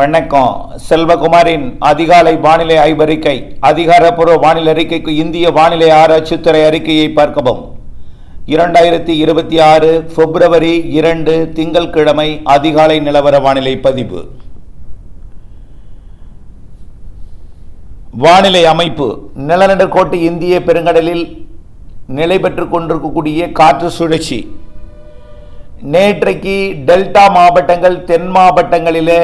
வணக்கம். செல்வகுமாரின் அதிகாலை வானிலை ஆய்வறிக்கை அதிகாரப்பூர்வ வானிலை அறிக்கைக்கு இந்திய வானிலை ஆராய்ச்சித்துறை அறிக்கையை பார்க்கவும். இரண்டாயிரத்தி இருபத்தி ஆறு பிப்ரவரி இரண்டு திங்கட்கிழமை அதிகாலை நிலவர வானிலை பதிவு. வானிலை அமைப்பு நிலநடுக்கோட்டு இந்திய பெருங்கடலில் நிலை பெற்றுக் கொண்டிருக்கக்கூடிய காற்று சுழற்சி. நேற்றைக்கு டெல்டா மாவட்டங்கள் தென் மாவட்டங்களிலே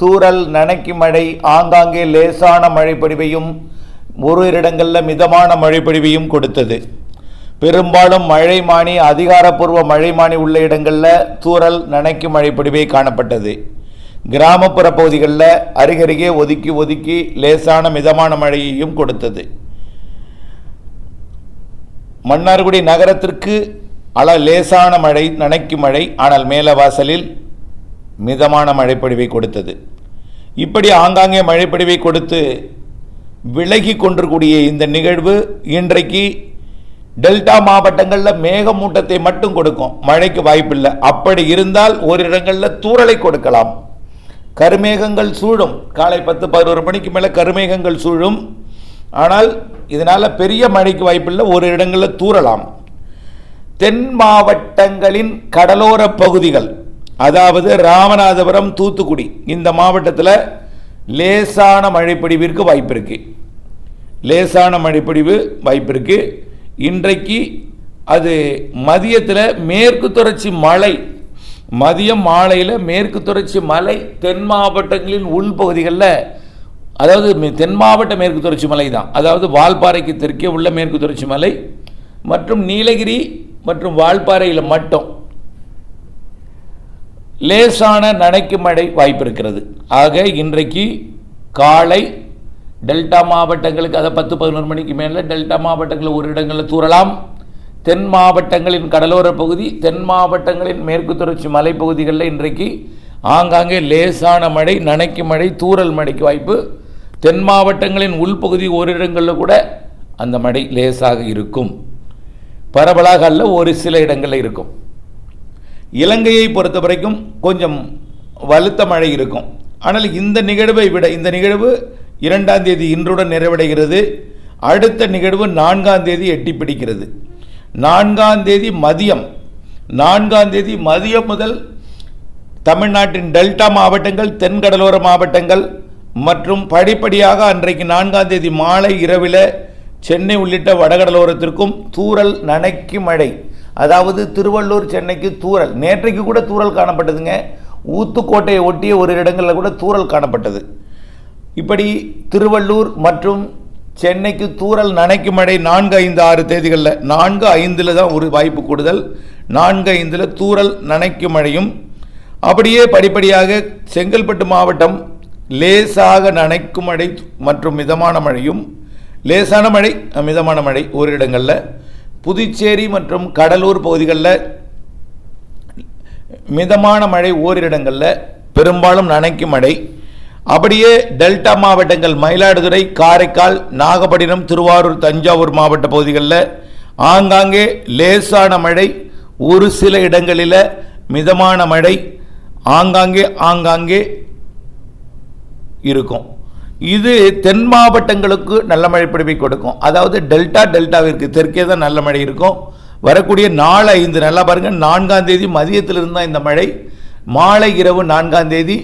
தூரல் நனைக்கு மழை ஆங்காங்கே லேசான மழை பொழிவையும் ஒரு இடங்களில் மிதமான மழை பொழிவையும் கொடுத்தது. பெரும்பாலும் மழைமானி அதிகாரப்பூர்வ மழைமானி உள்ள இடங்களில் தூரல் நனைக்கு மழை காணப்பட்டது. கிராமப்புற பகுதிகளில் அருகருகே ஒதுக்கி ஒதுக்கி லேசான மிதமான மழையையும் கொடுத்தது. மன்னார்குடி நகரத்திற்கு அள லேசான மழை நனைக்கும் மழை ஆனால் மேலவாசலில் மிதமான மழைப்பொழிவை கொடுத்தது. இப்படி ஆங்காங்கே மழைப்பொழிவை கொடுத்து விலகி கொண்டிருக்கூடிய இந்த நிகழ்வு இன்றைக்கு டெல்டா மாவட்டங்களில் மேகமூட்டத்தை மட்டும் கொடுக்கும். மழைக்கு வாய்ப்பில்லை. அப்படி இருந்தால் ஒரு இடங்களில் தூறலை கொடுக்கலாம். கருமேகங்கள் சூழும். காலை பத்து பதினோரு மணிக்கு மேலே கருமேகங்கள் சூழும். ஆனால் இதனால் பெரிய மழைக்கு வாய்ப்பில்லை. ஒரு இடங்களில் தூறலாம். தென் மாவட்டங்களின் கடலோர பகுதிகள் அதாவது ராமநாதபுரம் தூத்துக்குடி. இந்த மாவட்டத்தில் லேசான மழைப்பொழிவிற்கு வாய்ப்பு இருக்குது லேசான மழைப்பொழிவு வாய்ப்பு இருக்குது இன்றைக்கு அது மதியத்தில் மேற்கு தொடர்ச்சி மலை மதியம் மாலையில் மேற்கு தொடர்ச்சி மலை தென் மாவட்டங்களின் உள்பகுதிகளில் அதாவது தென் மாவட்ட மேற்கு தொடர்ச்சி மலை தான். அதாவது வால்பாறைக்கு தெற்கே உள்ள மேற்கு தொடர்ச்சி மலை மற்றும் நீலகிரி மற்றும் வால்பாறையில் மட்டும். லேசான நனைக்கு மழை வாய்ப்பு இருக்கிறது ஆக இன்றைக்கு காலை டெல்டா மாவட்டங்களுக்கு அதை பத்து பதினொரு மணிக்கு மேலே டெல்டா மாவட்டங்களில் ஒரு இடங்களில் தூறலாம். தென் மாவட்டங்களின் கடலோர பகுதி தென் மாவட்டங்களின் மேற்கு தொடர்ச்சி மலைப்பகுதிகளில் இன்றைக்கு ஆங்காங்கே லேசான மழை நனைக்கு மழை தூறல் மழைக்கு வாய்ப்பு. தென் மாவட்டங்களின் உள்பகுதி ஓரிடங்களில் கூட அந்த மழை லேசாக இருக்கும். பரவலாக அல்ல ஒரு சில இடங்களில் இருக்கும். இலங்கையை பொறுத்த வரைக்கும் கொஞ்சம் வலுத்த மழை இருக்கும். ஆனால் இந்த நிகழ்வை விட இந்த நிகழ்வு இரண்டாம் தேதி இன்றுடன் நிறைவடைகிறது. அடுத்த நிகழ்வு நான்காம் தேதி எட்டி பிடிக்கிறது. நான்காம் தேதி மதியம் நான்காம் தேதி மதியம் முதல் தமிழ்நாட்டின் டெல்டா மாவட்டங்கள் தென்கடலோர மாவட்டங்கள் மற்றும் படிப்படியாக அன்றைக்கு நான்காம் தேதி மாலை இரவில் சென்னை உள்ளிட்ட வடகடலோரத்திற்கும் தூறல் நனைக்கு மழை. அதாவது திருவள்ளூர் சென்னைக்கு தூரல். நேற்றைக்கு கூட தூறல் காணப்பட்டதுங்க. ஊத்துக்கோட்டையை ஒட்டிய ஒரு இடங்களில் கூட தூறல் காணப்பட்டது. இப்படி திருவள்ளூர் மற்றும் சென்னைக்கு தூரல் நனைக்கு மழை நான்கு ஐந்து ஆறு தேதிகளில் நான்கு ஐந்தில் தான் ஒரு வாய்ப்பு கூடுதல். நான்கு ஐந்தில் தூறல் நனைக்கு மழையும் அப்படியே படிப்படியாக செங்கல்பட்டு மாவட்டம் லேசாக நனைக்கும் மழை மற்றும் மிதமான மழையும் லேசான மழை மிதமான மழை ஒரு இடங்களில். புதுச்சேரி மற்றும் கடலூர் பகுதிகளில் மிதமான மழை ஓரிடங்களில் பெரும்பாலும் நனைக்கும் மழை. அப்படியே டெல்டா மாவட்டங்கள் மயிலாடுதுறை காரைக்கால் நாகப்பட்டினம் திருவாரூர் தஞ்சாவூர் மாவட்ட பகுதிகளில் ஆங்காங்கே லேசான மழை. ஒரு சில இடங்களில் மிதமான மழை. ஆங்காங்கே ஆங்காங்கே இருக்கும். இது தென் மாவட்டங்களுக்கு நல்ல மழை பிடிப்பை கொடுக்கும். அதாவது டெல்டா டெல்டாவிற்கு தெற்கே தான் நல்ல மழை இருக்கும். வரக்கூடிய நாலு ஐந்து நல்லா பாருங்கள் நான்காம் தேதி மதியத்திலிருந்து தான் இந்த மழை. மாலை இரவு நான்காம் தேதி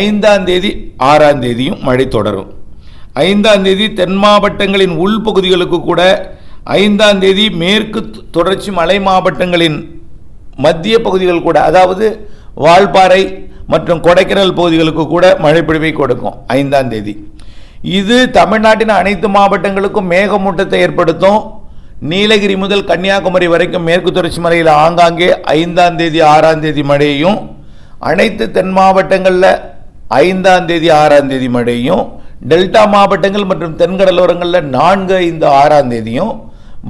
ஐந்தாம் தேதி ஆறாம் தேதியும் மழை தொடரும். ஐந்தாம் தேதி தென் மாவட்டங்களின் உள்பகுதிகளுக்கு கூட ஐந்தாம் தேதி மேற்கு தொடர்ச்சி மலை மாவட்டங்களின் மத்திய பகுதிகள் கூட அதாவது வால்பாறை மற்றும் கொடைக்கானல் பகுதிகளுக்கு கூட மழைப்பொழிவை கொடுக்கும் ஐந்தாம் தேதி. இது தமிழ்நாட்டின் அனைத்து மாவட்டங்களுக்கும் மேகமூட்டத்தை ஏற்படுத்தும். நீலகிரி முதல் கன்னியாகுமரி வரைக்கும் மேற்கு தொடர்ச்சி மலையில் ஆங்காங்கே ஐந்தாம் தேதி ஆறாம் தேதி மழையும். அனைத்து தென் மாவட்டங்களில் ஐந்தாம் தேதி ஆறாம் தேதி மழையும். டெல்டா மாவட்டங்கள் மற்றும் தென்கடலோரங்களில் நான்கு ஐந்து ஆறாம் தேதியும்.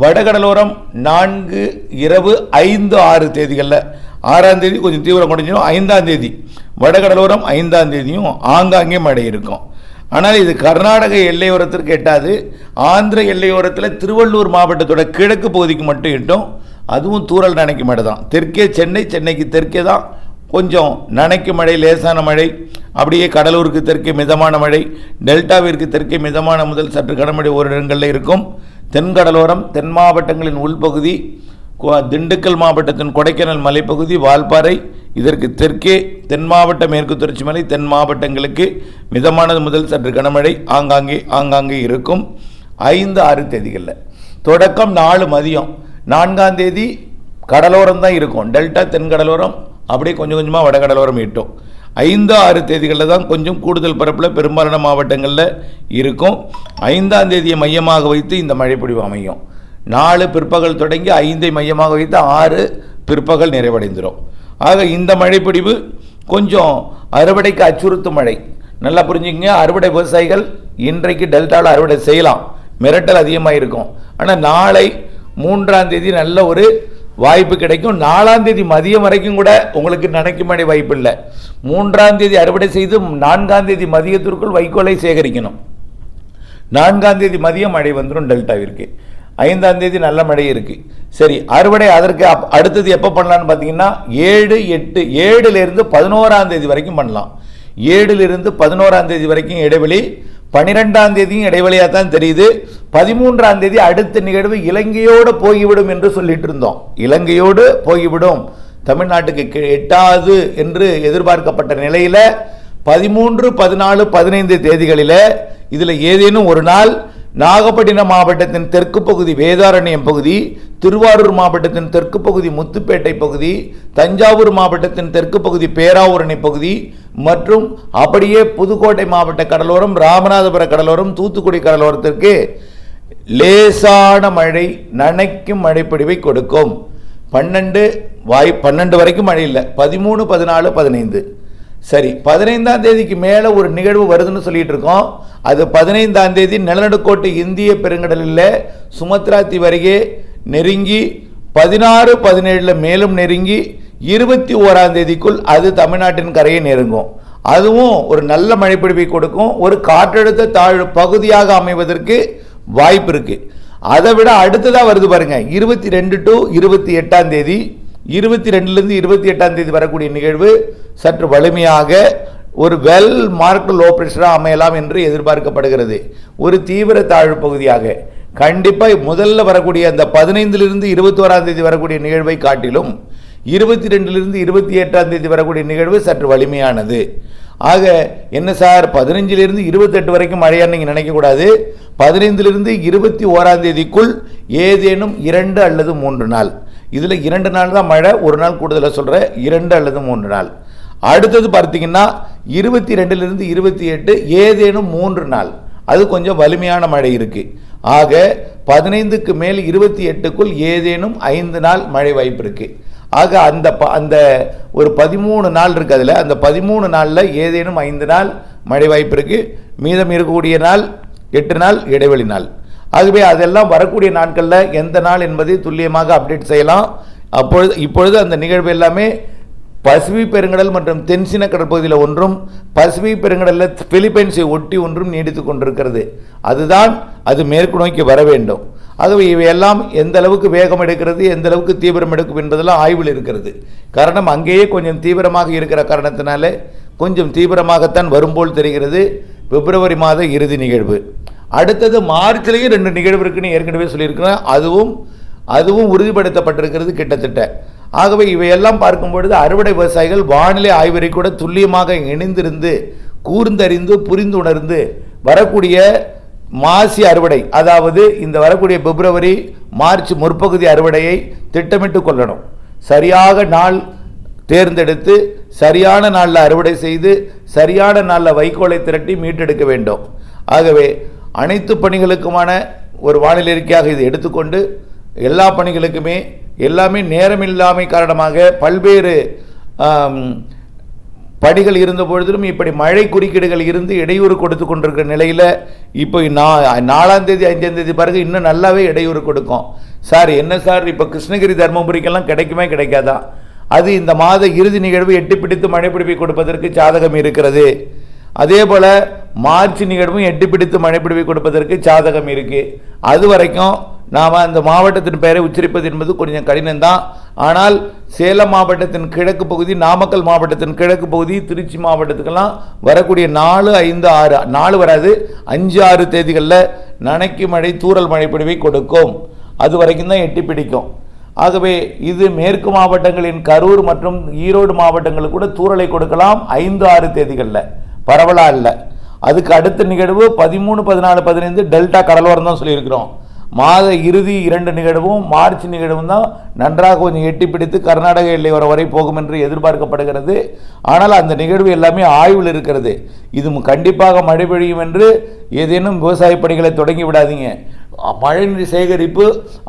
வடகடலோரம் நான்கு இரவு ஐந்து ஆறு தேதிகளில் ஆறாம் தேதி கொஞ்சம் தீவிரம் குறைஞ்சிடும் ஐந்தாம் தேதி வடகடலோரம் ஐந்தாம் தேதியும் ஆங்காங்கே மழை இருக்கும். ஆனால் இது கர்நாடக எல்லையோரத்திற்கு எட்டாது. ஆந்திர எல்லையோரத்தில் திருவள்ளூர் மாவட்டத்தோட கிழக்கு பகுதிக்கு மட்டும் எட்டும். அதுவும் தூரல் நனைக்கு மழை தான். தெற்கே சென்னை சென்னைக்கு தெற்கே தான் கொஞ்சம் நனைக்கும் மழை லேசான மழை. அப்படியே கடலூருக்கு தெற்கே மிதமான மழை. டெல்டாவிற்கு தெற்கே மிதமான முதல் சற்று கனமழை ஓரிடங்களில் இருக்கும். தென்கடலோரம் தென் மாவட்டங்களின் உள்பகுதி திண்டுக்கல் மாவட்டத்தின் கொடைக்கானல் மலைப்பகுதி வால்பாறை இதற்கு தெற்கே தென் மாவட்ட மேற்கு தொடர்ச்சி மலை தென் மாவட்டங்களுக்கு மிதமானது முதல் சற்று கனமழை ஆங்காங்கே ஆங்காங்கே இருக்கும். ஐந்து ஆறு தேதிகளில். தொடக்கம் நாலு மதியம். நான்காம் தேதி கடலோரம் தான் இருக்கும். டெல்டா தென்கடலோரம் அப்படியே கொஞ்சம் கொஞ்சமாக வடகடலோரம் ஈட்டும் ஐந்து ஆறு தேதிகளில் தான் கொஞ்சம் கூடுதல் பரப்பில் பெரும்பாலான மாவட்டங்களில் இருக்கும். ஐந்தாம் தேதியை மையமாக வைத்து இந்த மழைப்பொழிவு அமையும். நாலு பிற்பகல் தொடங்கி ஐந்தை மையமாக வைத்து ஆறு பிற்பகல் நிறைவடைந்துடும் ஆக இந்த மழைப்பிடிவு கொஞ்சம் அறுவடைக்கு அச்சுறுத்தும் மழை. நல்லா புரிஞ்சுங்க அறுவடை விவசாயிகள் இன்றைக்கு டெல்டாவில் அறுவடை செய்யலாம். மிரட்டல் அதிகமாக இருக்கும். ஆனால் நாளை மூன்றாம் தேதி நல்ல ஒரு வாய்ப்பு கிடைக்கும். நாலாம் தேதி மதியம் வரைக்கும் கூட உங்களுக்கு நினைக்கும் மழை வாய்ப்பு இல்லை. மூன்றாம் தேதி அறுவடை செய்து நான்காம் தேதி மதியத்திற்குள் வைக்கோலை சேகரிக்கணும். நான்காம் தேதி மதியம் மழை வந்துடும் டெல்டாவிற்கு. ஐந்தாம் தேதி நல்ல மழை இருக்கு. சரி அறுவடை அதற்கு அப்- அடுத்தது எப்போ பண்ணலாம்னு பார்த்தீங்கன்னா ஏழு எட்டு ஏழுலேருந்து பதினோராம் தேதி வரைக்கும் பண்ணலாம். ஏழுலேருந்து பதினோராம் தேதி வரைக்கும் இடைவெளி பனிரெண்டாம் தேதியும் இடைவெளியாக தான் தெரியுது. பதிமூன்றாம் தேதி அடுத்த நிகழ்வு இலங்கையோடு போய்விடும் என்று சொல்லிட்டு இருந்தோம். இலங்கையோடு போய்விடும். தமிழ்நாட்டுக்கு எட்டாவது என்று எதிர்பார்க்கப்பட்ட நிலையில் பதிமூன்று பதினாலு பதினைந்து தேதிகளில் இதில் ஏதேனும் ஒரு நாள் நாகப்பட்டினம் மாவட்டத்தின் தெற்கு பகுதி வேதாரண்யம் பகுதி திருவாரூர் மாவட்டத்தின் தெற்கு பகுதி முத்துப்பேட்டை பகுதி தஞ்சாவூர் மாவட்டத்தின் தெற்கு பகுதி பேராவூரணி பகுதி மற்றும் அப்படியே புதுக்கோட்டை மாவட்ட கடலோரம் ராமநாதபுர கடலோரம் தூத்துக்குடி கடலோரத்திற்கு லேசான மழை நனைக்கும் மழைப்பிடிவை கொடுக்கும். பன்னெண்டு வாய் பன்னெண்டு வரைக்கும் மழை இல்லை பதிமூணு பதினாலு பதினைந்து. சரி பதினைந்தாம் தேதிக்கு மேலே ஒரு நிகழ்வு வருதுன்னு சொல்லிட்டு இருக்கோம். அது பதினைந்தாம் தேதி நிலநடுக்கோட்டு இந்திய பெருங்கடலில் சுமத்ரா தீவு அருகே நெருங்கி பதினாறு பதினேழில் மேலும் நெருங்கி இருபத்தி ஓராம் தேதிக்குள் அது தமிழ்நாட்டின் கரையை நெருங்கும். அதுவும் ஒரு நல்ல மழைப்பிடிப்பை கொடுக்கும். ஒரு காற்றழுத்த தாழ்வு பகுதியாக அமைவதற்கு வாய்ப்பு இருக்கு. அதை விட அடுத்ததாக வருது பாருங்க. இருபத்தி ரெண்டு டு இருபத்தி எட்டாம் தேதி இருபத்தி ரெண்டுலேருந்து இருபத்தி எட்டாம் தேதி வரக்கூடிய நிகழ்வு சற்று வலிமையாக ஒரு வெல் மார்க் லோ ப்ரெஷராக அமையலாம் என்று எதிர்பார்க்கப்படுகிறது. ஒரு தீவிர தாழ்வு பகுதியாக கண்டிப்பாக முதல்ல வரக்கூடிய அந்த பதினைந்திலிருந்து இருபத்தோராம் தேதி வரக்கூடிய நிகழ்வை காட்டிலும் இருபத்தி ரெண்டிலிருந்து இருபத்தி எட்டாம் தேதி வரக்கூடிய நிகழ்வு சற்று வலிமையானது. ஆக என்ன சார் பதினஞ்சிலிருந்து இருபத்தெட்டு வரைக்கும் மழையான்னு நீங்கள் நினைக்கக்கூடாது. பதினைந்திலிருந்து இருபத்தி ஓராம் தேதிக்குள் ஏதேனும் இரண்டு அல்லது மூன்று நாள். இதில் இரண்டு நாள் தான் மழை ஒரு நாள் கூடுதலாக சொல்கிற இரண்டு அல்லது மூன்று நாள். அடுத்தது பார்த்தீங்கன்னா இருபத்தி ரெண்டிலிருந்து இருபத்தி எட்டு ஏதேனும் மூன்று நாள். அது கொஞ்சம் வலிமையான மழை இருக்குது ஆக பதினைந்துக்கு மேல் இருபத்தி எட்டுக்குள் ஏதேனும் ஐந்து நாள் மழை வாய்ப்பு இருக்குது ஆக அந்த ப- அந்த ஒரு பதிமூணு நாள் இருக்குது அதில். அந்த பதிமூணு நாளில் ஏதேனும் ஐந்து நாள் மழை வாய்ப்பு இருக்குது மீதம் இருக்கக்கூடிய நாள் எட்டு நாள் இடைவெளி நாள். ஆகவே அதெல்லாம் வரக்கூடிய நாட்களில் எந்த நாள் என்பதை துல்லியமாக அப்டேட் செய்யலாம். அப்பொழுது இப்பொழுது அந்த நிகழ்வு எல்லாமே பசிபிக் பெருங்கடல் மற்றும் தென்சீன கடற்பகுதியில் ஒன்றும் பசிபிக் பெருங்கடலில் பிலிப்பைன்ஸை ஒட்டி ஒன்றும் நீடித்து கொண்டிருக்கிறது. அதுதான் அது மேற்கு நோக்கி வர வேண்டும். ஆகவே இவையெல்லாம் எந்த அளவுக்கு வேகம் எடுக்கிறது எந்த அளவுக்கு தீவிரம் எடுக்கும் என்பதெல்லாம் ஆய்வில் இருக்கிறது. காரணம் அங்கேயே கொஞ்சம் தீவிரமாக இருக்கிற காரணத்தினாலே கொஞ்சம் தீவிரமாகத்தான் வரும்போல் தெரிகிறது. பிப்ரவரி மாத இறுதி நிகழ்வு. அடுத்தது மார்ச்லேயும் ரெண்டு நிகழ்வு இருக்குன்னு ஏற்கனவே சொல்லியிருக்கிறேன். அதுவும் அதுவும் உறுதிப்படுத்தப்பட்டிருக்கிறது கிட்டத்தட்ட. ஆகவே இவையெல்லாம் பார்க்கும் பொழுது அறுவடை விவசாயிகள் வானிலை ஆய்வறை கூட துல்லியமாக இணைந்திருந்து கூர்ந்தறிந்து புரிந்துணர்ந்து வரக்கூடிய மாசி அறுவடை அதாவது இந்த வரக்கூடிய பிப்ரவரி மார்ச் முற்பகுதி அறுவடையை திட்டமிட்டு கொள்ளணும். சரியாக நாள் தேர்ந்தெடுத்து சரியான நாளில் அறுவடை செய்து சரியான நாளில் வைக்கோலை திரட்டி மீட்டெடுக்க வேண்டும். ஆகவே அனைத்து பணிகளுக்குமான ஒரு வானிலை இருக்கையாக இதை எடுத்துக்கொண்டு எல்லா பணிகளுக்குமே எல்லாமே நேரமில்லாமை காரணமாக பல்வேறு படிகள் இருந்த பொழுதிலும் இப்படி மழை குறுக்கீடுகள் இருந்து இடையூறு கொடுத்து கொண்டிருக்கிற நிலையில் இப்போ நான் நாலாம் தேதி அஞ்சாம் தேதி பிறகு இன்னும் நல்லாவே இடையூறு கொடுக்கும். சார் என்ன சார்? இப்போ கிருஷ்ணகிரி தருமபுரிக்கெல்லாம் கிடைக்குமே கிடைக்காதா? அது இந்த மாத இறுதி நிகழ்வு எட்டி பிடித்து மழை பிடிப்பை கொடுப்பதற்கு சாதகம் இருக்கிறது. அதே போல் மார்ச் நிகழ்வும் எட்டு பிடித்து மழை பிடிவை கொடுப்பதற்கு சாதகம் இருக்குது அது வரைக்கும் நாம் அந்த மாவட்டத்தின் பெயரை உச்சரிப்பது என்பது கொஞ்சம் கடினம்தான். ஆனால் சேலம் மாவட்டத்தின் கிழக்கு பகுதி நாமக்கல் மாவட்டத்தின் கிழக்கு பகுதி திருச்சி மாவட்டத்துக்கெல்லாம் வரக்கூடிய நாலு ஐந்து ஆறு நாலு வராது. அஞ்சு ஆறு தேதிகளில் நனைக்கு மழை தூரல் மழை பொழிவை கொடுக்கும். அது வரைக்கும் தான் எட்டி பிடிக்கும். ஆகவே இது மேற்கு மாவட்டங்களின் கரூர் மற்றும் ஈரோடு மாவட்டங்களுக்கு கூட தூறலை கொடுக்கலாம் ஐந்து ஆறு தேதிகளில். பரவலாக இல்லை. அதுக்கு அடுத்த நிகழ்வு பதிமூணு பதினாலு பதினைந்து டெல்டா கடலோரம் தான் சொல்லியிருக்கிறோம். மாத இறுதி இரண்டு நிகழ்வும் மார்ச் நிகழ்வும் தான் நன்றாக கொஞ்சம் எட்டி பிடித்து கர்நாடக எல்லை வர வரை போகும் என்று எதிர்பார்க்கப்படுகிறது. ஆனால் அந்த நிகழ்வு எல்லாமே ஆய்வில் இருக்கிறது. இது கண்டிப்பாக மழை பெய்யும் என்று ஏதேனும் விவசாய பணிகளை தொடங்கி விடாதீங்க. மழைநீர் சேகரிப்பு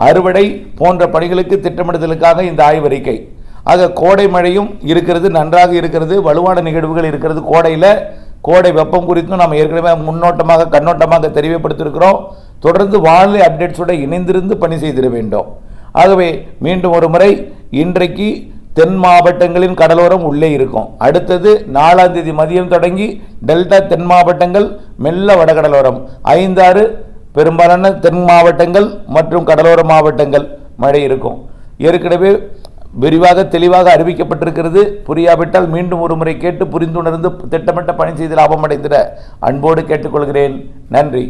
அறுவடை போன்ற பணிகளுக்கு திட்டமிடுதலுக்காக இந்த ஆய்வறிக்கை ஆக கோடை மழையும் இருக்கிறது நன்றாக இருக்கிறது வலுவான நிகழ்வுகள் இருக்கிறது கோடையில். கோடை வெப்பம் குறித்தும் நாம் ஏற்கனவே முன்னோட்டமாக கண்ணோட்டமாக தெரியப்படுத்தியிருக்கிறோம் தொடர்ந்து வானிலை அப்டேட்ஸோட இணைந்திருந்து பணி செய்திட வேண்டும். ஆகவே மீண்டும் ஒரு முறை இன்றைக்கு தென் மாவட்டங்களின் கடலோரம் உள்ளே இருக்கும். அடுத்தது நாலாம் தேதி மதியம் தொடங்கி டெல்டா தென் மாவட்டங்கள் மெல்ல வடகடலோரம். ஐந்தாறு பெரும்பாலான தென் மாவட்டங்கள் மற்றும் கடலோர மாவட்டங்கள் மழை இருக்கும். ஏற்கனவே விரிவாக தெளிவாக அறிவிக்கப்பட்டிருக்கிறது. புரியாவிட்டால் மீண்டும் ஒரு முறை கேட்டு புரிந்துணர்ந்து திட்டமிட்ட பணி செய்து லாபமடைந்திட அன்போடு கேட்டுக்கொள்கிறேன். நன்றி.